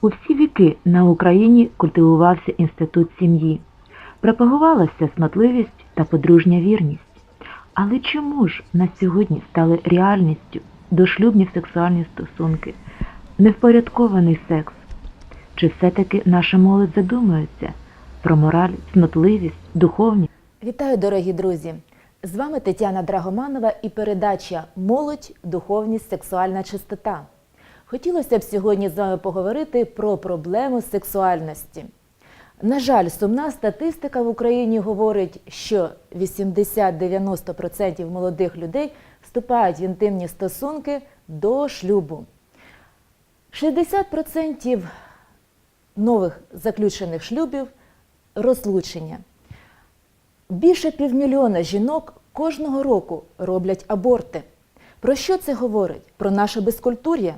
У всі віки на Україні культивувався інститут сім'ї, пропагувалася снотливість та подружня вірність. Але чому ж на сьогодні стали реальністю дошлюбні сексуальні стосунки, невпорядкований секс? Чи все-таки наша молодь задумується про мораль, снотливість, духовність? Вітаю, дорогі друзі! З вами Тетяна Драгоманова і передача Молодь, духовність, сексуальна чистота. Хотілося б сьогодні з вами поговорити про проблему сексуальності. На жаль, сумна статистика в Україні говорить, що 80-90% молодих людей вступають в інтимні стосунки до шлюбу. 60% нових заключених шлюбів розлучення. Більше півмільйона жінок кожного року роблять аборти. Про що це говорить? Про наше безкультур'я?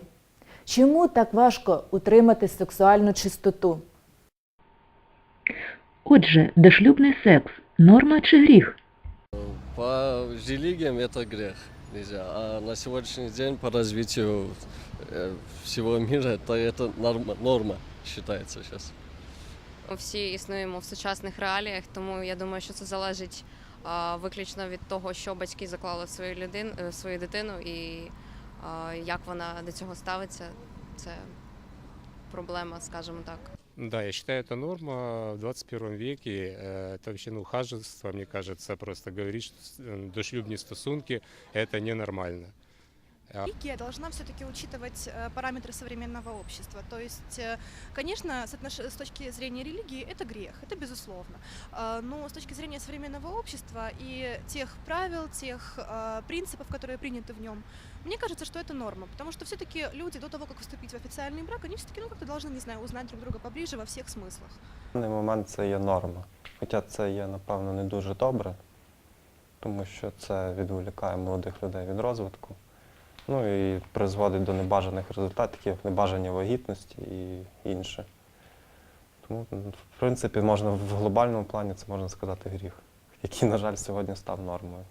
Чому так важко утримати сексуальну чистоту? Отже, дошлюбний секс норма чи гріх? По религиям это грех нельзя, а на сегодняшний день по развитию э, всего мира это, это норма, норма считается сейчас. Ми всі існуємо в сучасних реаліях, тому я думаю, що це залежить а, виключно від того, що батьки заклали в свою людину, в свою дитину, і а, як вона до цього ставиться. Це проблема, скажімо так. Да, я считаю, это норма в 21 веке. Э, Это вообще, ну, хажество, мне кажется, просто говорить, что с- э, дошлюбные стосунки – это ненормально. А Религия должна все-таки учитывать э, параметры современного общества. То есть, э, конечно, с, отнош- с точки зрения религии это грех, это безусловно. А, Но с точки зрения современного общества и тех правил, тех э, принципов, которые приняты в нем, мне кажется, что это норма. Потому что все-таки люди до того, как вступить в официальный брак, они все-таки ну, как-то должны, не знаю, узнать друг друга поближе во всех смыслах. На даний момент це є норма. Хоча це є, напевно, не дуже добре, тому що це відволікає молодих людей від розвитку. Ну і призводить до небажаних результатів, небажання вагітності і інше. Тому, в принципі, можна в глобальному плані це можна сказати гріх, який, на жаль, сьогодні став нормою.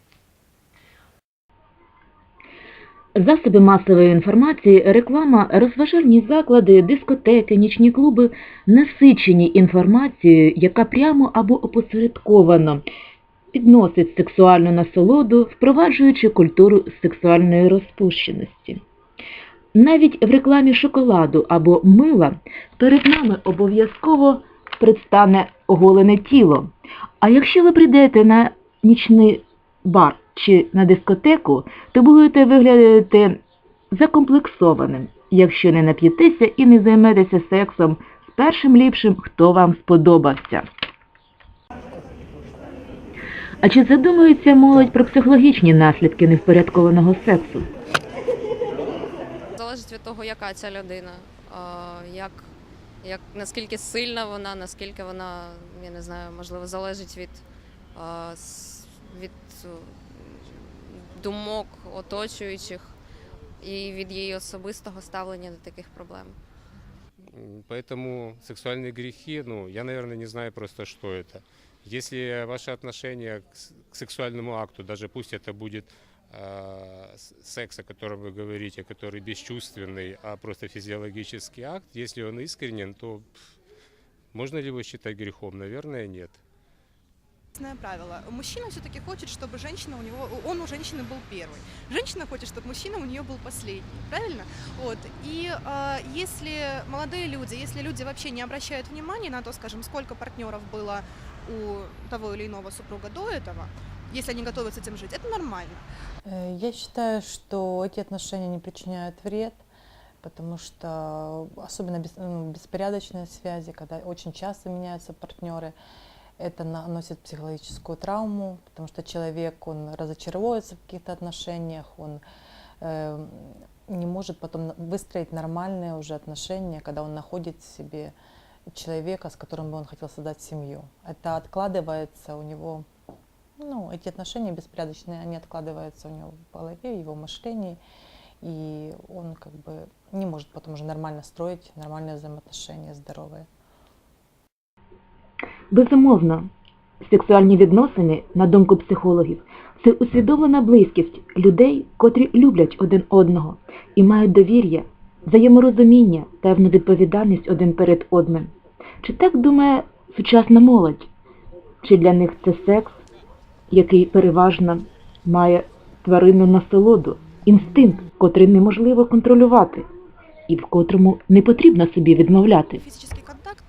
Засоби масової інформації, реклама, розважальні заклади, дискотеки, нічні клуби насичені інформацією, яка прямо або опосередковано підносить сексуальну насолоду, впроваджуючи культуру сексуальної розпущеності. Навіть в рекламі шоколаду або мила перед нами обов'язково предстане оголене тіло. А якщо ви прийдете на нічний бар чи на дискотеку, то будете виглядати закомплексованим, якщо не нап'єтеся і не займетеся сексом з першим ліпшим, хто вам сподобався. А чи задумується молодь про психологічні наслідки невпорядкованого сексу? Залежить від того, яка ця людина, а, як, як наскільки сильна вона, наскільки вона, я не знаю, можливо, залежить від, а, с- від е, думок оточуючих і від її особистого ставлення до таких проблем. м, Поэтому сексуальные грехи, ну, я, наверное, не знаю просто, что это. Если ваше отношение к сексуальному акту, даже пусть это будет э, секс, о котором вы говорите, который бесчувственный, а просто физиологический акт, если он искренен, то можно ли его считать грехом? Наверное, нет. Единственное правило. Мужчина все-таки хочет, чтобы женщина у него, он у женщины был первый. Женщина хочет, чтобы мужчина у нее был последний. Правильно? Вот. И э, если молодые люди, если люди вообще не обращают внимания на то, скажем, сколько партнеров было у того или иного супруга до этого, если они готовы с этим жить, это нормально. Э, Я считаю, что эти отношения не причиняют вред, потому что особенно бес- ну, беспорядочные связи, когда очень часто меняются партнеры, это наносит психологическую травму, потому что человек, он разочаровывается в каких-то отношениях, он э, не может потом выстроить нормальные уже отношения, когда он находит себе человека, с которым бы он хотел создать семью. Это откладывается у него ну, эти отношения беспорядочные, они откладываются у него в голове, в его мышлении, и он как бы не может потом уже нормально строить нормальные взаимоотношения, здоровые. Безумовно, сексуальні відносини, на думку психологів, це усвідомлена близькість людей, котрі люблять один одного і мають довір'я взаєморозуміння, певну відповідальність один перед одним. Чи так думає сучасна молодь? Чи для них це секс, який переважно має тваринну насолоду, інстинкт, котрий неможливо контролювати, і в котрому не потрібно собі відмовляти?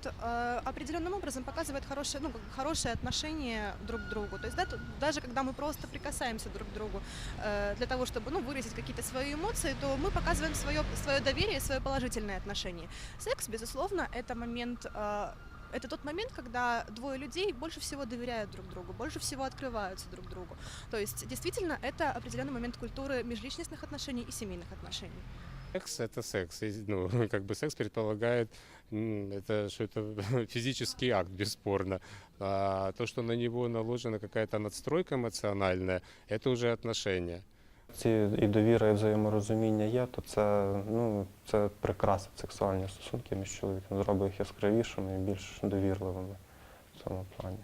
Физический контакт э, определенным образом показывает хорошее, ну, как хорошее отношение друг к другу. То есть да, тут даже когда мы просто прикасаемся друг к другу э, для того, чтобы ну, выразить какие-то свои эмоции, то мы показываем свое, свое доверие, свое положительное отношение. Секс, безусловно, это момент э, это тот момент, когда двое людей больше всего доверяют друг другу, больше всего открываются друг другу. То есть, действительно, это определенный момент культуры межличностных отношений и семейных отношений. Секс – это секс. И, Ну, как бы секс предполагает, м, это, что это физический акт, бесспорно. А то, что на него наложена какая-то надстройка эмоциональная, это уже отношения. Ці і довіра, і взаєморозуміння є, то це, ну, це прикрасить сексуальні стосунки між чоловіком, зробить їх яскравішими і більш довірливими в цьому плані.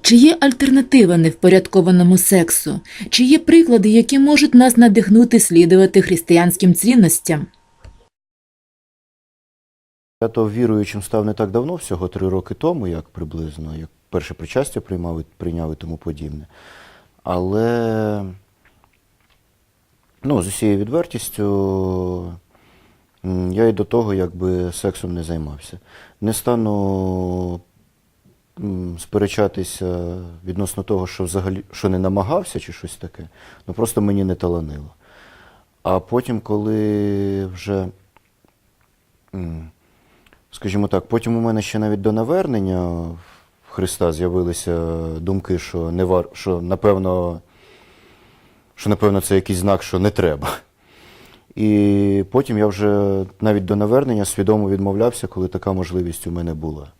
Чи є альтернатива невпорядкованому сексу? Чи є приклади, які можуть нас надихнути слідувати християнським цінностям? Я то віруючим став не так давно, всього три роки тому, як приблизно, як перше причастя приймав, прийняв і тому подібне. Але ну, з усією відвертістю я і до того якби сексом не займався. Не стану сперечатися відносно того, що взагалі що не намагався чи щось таке, ну просто мені не таланило. А потім, коли вже. Скажімо так, потім у мене ще навіть до навернення Христа з'явилися думки, що не вар... що напевно, що напевно це якийсь знак, що не треба. І потім я вже навіть до навернення свідомо відмовлявся, коли така можливість у мене була.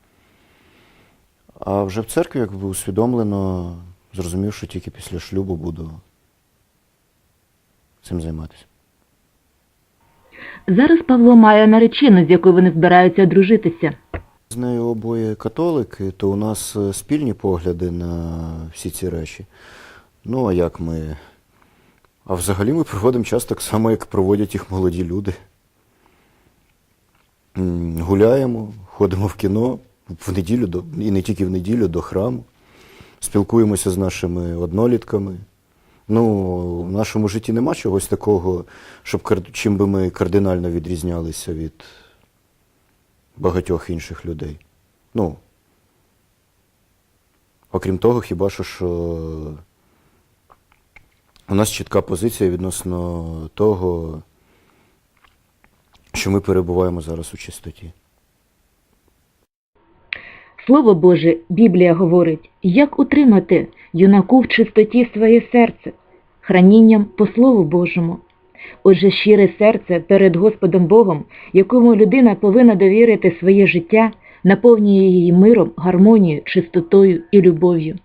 А вже в церкві, якби усвідомлено, зрозумів, що тільки після шлюбу буду цим займатися. Зараз Павло має наречену, з якою вони збираються одружитися. З нею обоє католики, то у нас е, спільні погляди на всі ці речі. Ну, а як ми. А взагалі ми проводимо час так само, як проводять їх молоді люди. Гуляємо, ходимо в кіно в неділю, до, і не тільки в неділю, до храму. Спілкуємося з нашими однолітками. Ну, в нашому житті нема чогось такого, щоб чим би ми кардинально відрізнялися від багатьох інших людей. Ну, окрім того, хіба що, що у нас чітка позиція відносно того, що ми перебуваємо зараз у чистоті. Слово Боже, Біблія говорить, як утримати юнаку в чистоті своє серце, хранінням по Слову Божому. Отже, щире серце перед Господом Богом, якому людина повинна довірити своє життя, наповнює її миром, гармонією, чистотою і любов'ю.